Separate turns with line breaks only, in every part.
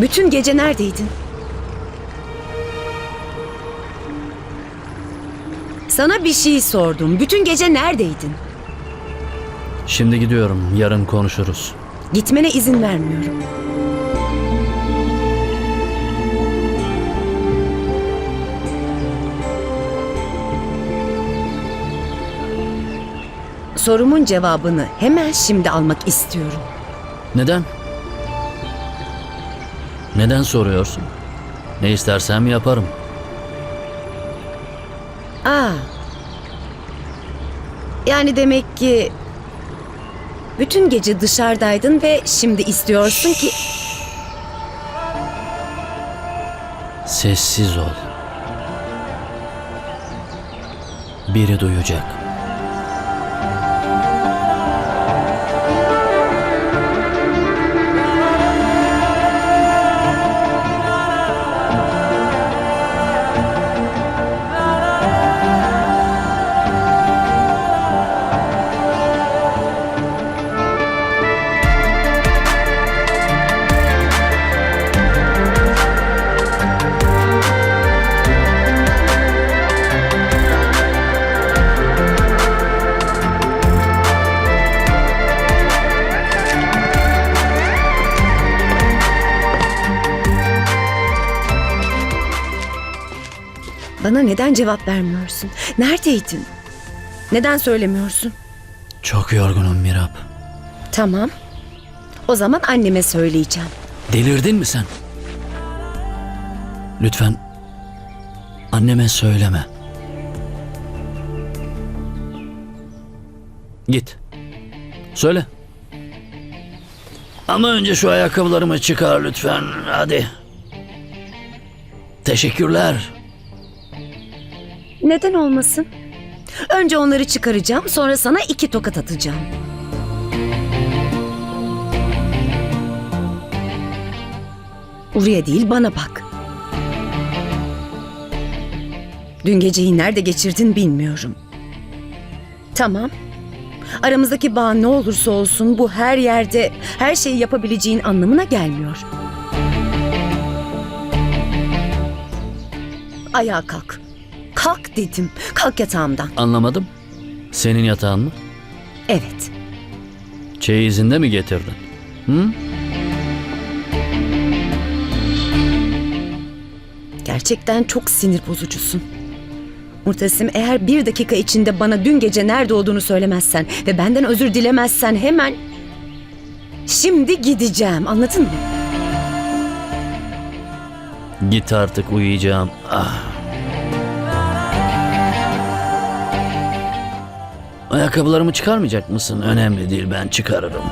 Bütün gece neredeydin? Sana bir şey sordum. Bütün gece neredeydin?
Şimdi gidiyorum. Yarın konuşuruz.
Gitmene izin vermiyorum. Sorumun cevabını hemen şimdi almak istiyorum.
Neden? Neden soruyorsun? Ne istersem yaparım.
Aa. Yani demek ki bütün gece dışarıdaydın ve şimdi istiyorsun ki
Sessiz ol. Biri duyacak.
Bana neden cevap vermiyorsun? Neredeydin? Neden söylemiyorsun?
Çok yorgunum Mirap.
Tamam. O zaman anneme söyleyeceğim.
Delirdin mi sen? Lütfen anneme söyleme. Git. Söyle. Ama önce şu ayakkabılarımı çıkar lütfen. Hadi. Teşekkürler.
Neden olmasın? Önce onları çıkaracağım, sonra sana iki tokat atacağım. Oraya değil, bana bak. Dün geceyi nerede geçirdin bilmiyorum. Tamam. Aramızdaki bağ ne olursa olsun bu her yerde her şeyi yapabileceğin anlamına gelmiyor. Ayağa kalk. Dedim. Kalk yatağımdan.
Anlamadım. Senin yatağın mı?
Evet.
Çeyizinde mi getirdin? Hı?
Gerçekten çok sinir bozucusun. Murtasim eğer bir dakika içinde bana dün gece nerede olduğunu söylemezsen ve benden özür dilemezsen hemen... Şimdi gideceğim anladın mı?
Git artık uyuyacağım. Ah. Ayakkabılarımı çıkarmayacak mısın? Önemli değil ben çıkarırım.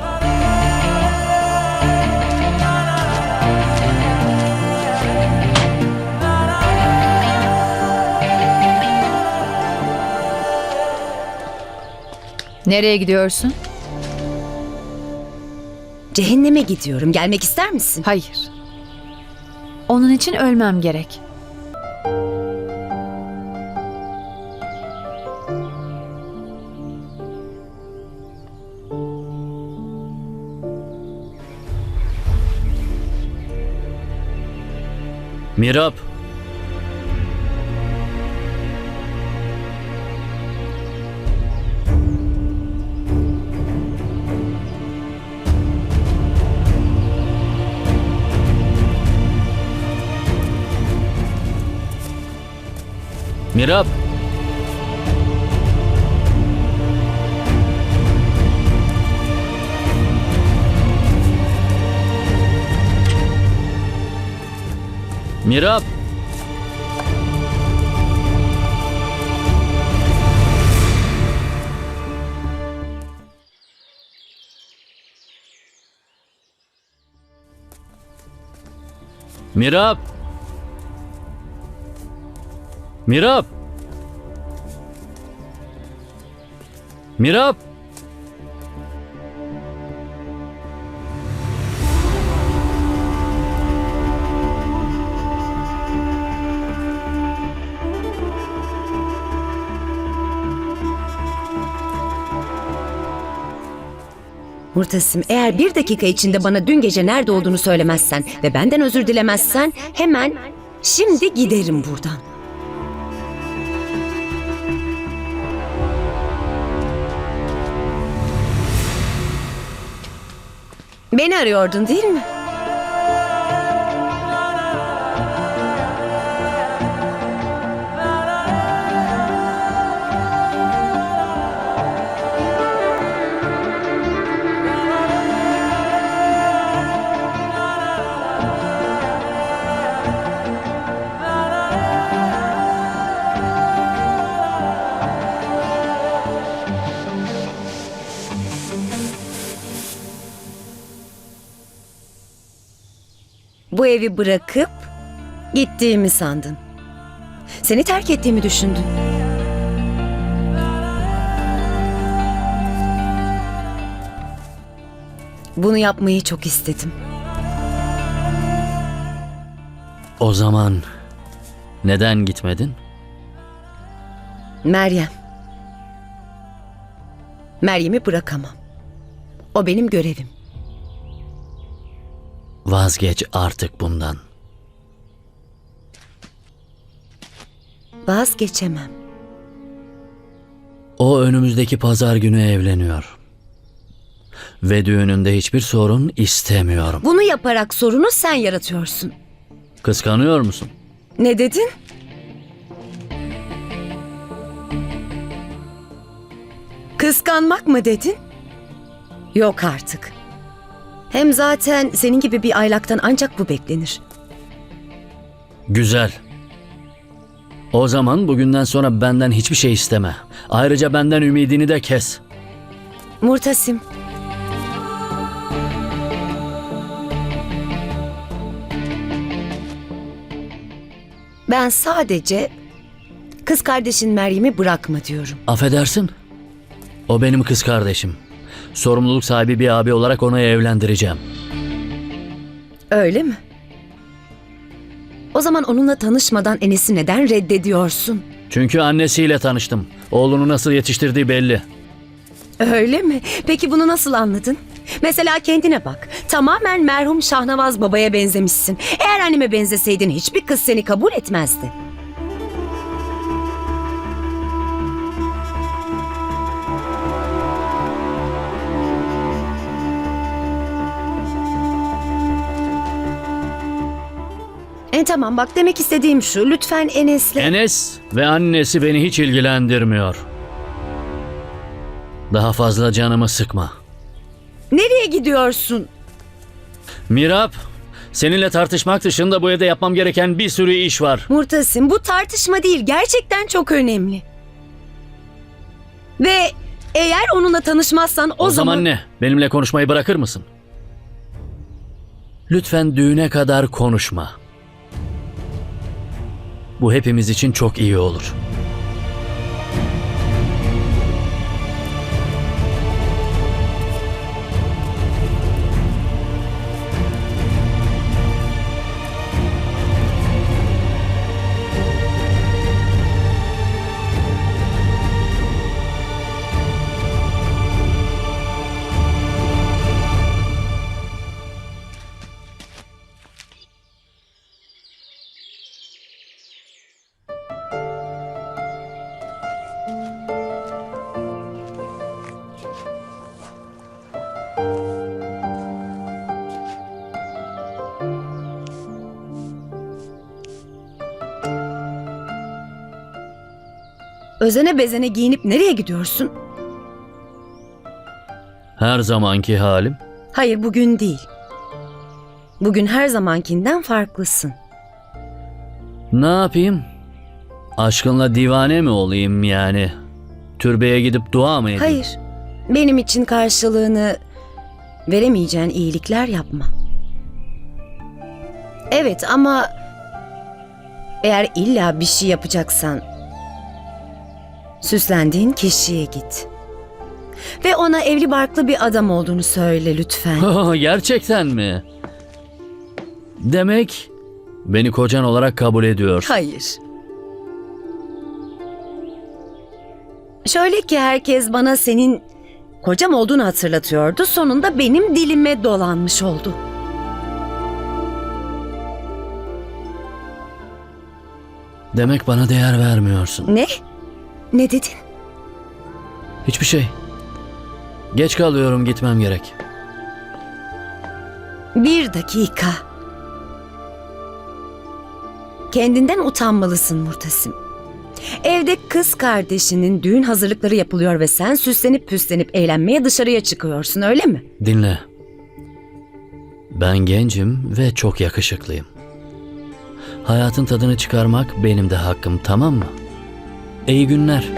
Nereye gidiyorsun?
Cehenneme gidiyorum. Gelmek ister misin?
Hayır. Onun için ölmem gerek.
Mirap. Mirap. Mirap. Mirap. Mirap. Mirap.
Murtasim eğer bir dakika içinde bana dün gece nerede olduğunu söylemezsen ve benden özür dilemezsen hemen şimdi giderim buradan. Beni arıyordun değil mi? Evi bırakıp gittiğimi sandın. Seni terk ettiğimi düşündün. Bunu yapmayı çok istedim.
O zaman neden gitmedin?
Meryem. Meryem'i bırakamam. O benim görevim.
Vazgeç artık bundan.
Vazgeçemem.
O önümüzdeki pazar günü evleniyor. Ve düğününde hiçbir sorun istemiyorum.
Bunu yaparak sorunu sen yaratıyorsun.
Kıskanıyor musun?
Ne dedin? Kıskanmak mı dedin? Yok artık. Hem zaten senin gibi bir aylaktan ancak bu beklenir.
Güzel. O zaman bugünden sonra benden hiçbir şey isteme. Ayrıca benden ümidini de kes.
Murtasim. Ben sadece kız kardeşin Meryem'i bırakma diyorum.
Affedersin. O benim kız kardeşim. Sorumluluk sahibi bir abi olarak onu evlendireceğim.
Öyle mi? O zaman onunla tanışmadan Enes'i neden reddediyorsun?
Çünkü annesiyle tanıştım. Oğlunu nasıl yetiştirdiği belli.
Öyle mi? Peki bunu nasıl anladın? Mesela kendine bak. Tamamen merhum Şahnavaz babaya benzemişsin. Eğer anneme benzeseydin hiçbir kız seni kabul etmezdi. Tamam bak demek istediğim şu. Lütfen Enes'le...
Enes ve annesi beni hiç ilgilendirmiyor. Daha fazla canımı sıkma.
Nereye gidiyorsun?
Mirap, seninle tartışmak dışında bu evde yapmam gereken bir sürü iş var.
Murtasim bu tartışma değil gerçekten çok önemli. Ve eğer onunla tanışmazsan o,
O, zaman ne? Benimle konuşmayı bırakır mısın? Lütfen düğüne kadar konuşma. Bu hepimiz için çok iyi olur.
Özene bezene giyinip nereye gidiyorsun?
Her zamanki halim.
Hayır bugün değil. Bugün her zamankinden farklısın.
Ne yapayım? Aşkınla divane mi olayım yani? Türbeye gidip dua mı edeyim?
Hayır. Benim için karşılığını veremeyeceğin iyilikler yapma. Evet ama eğer illa bir şey yapacaksan süslendiğin kişiye git. Ve ona evli barklı bir adam olduğunu söyle lütfen.
Gerçekten mi? Demek beni kocan olarak kabul ediyor.
Hayır. Şöyle ki herkes bana senin Kocam olduğunu hatırlatıyordu. Sonunda benim dilime dolanmış oldu.
Demek bana değer vermiyorsun.
Ne? Ne dedin?
Hiçbir şey. Geç kalıyorum gitmem gerek.
Bir dakika. Kendinden utanmalısın Murtasim. Evde kız kardeşinin düğün hazırlıkları yapılıyor ve sen süslenip püslenip eğlenmeye dışarıya çıkıyorsun öyle mi?
Dinle. Ben gencim ve çok yakışıklıyım. Hayatın tadını çıkarmak benim de hakkım tamam mı? İyi günler.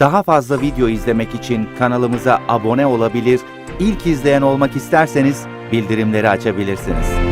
Daha fazla video izlemek için kanalımıza abone olabilir, ilk izleyen olmak isterseniz bildirimleri açabilirsiniz.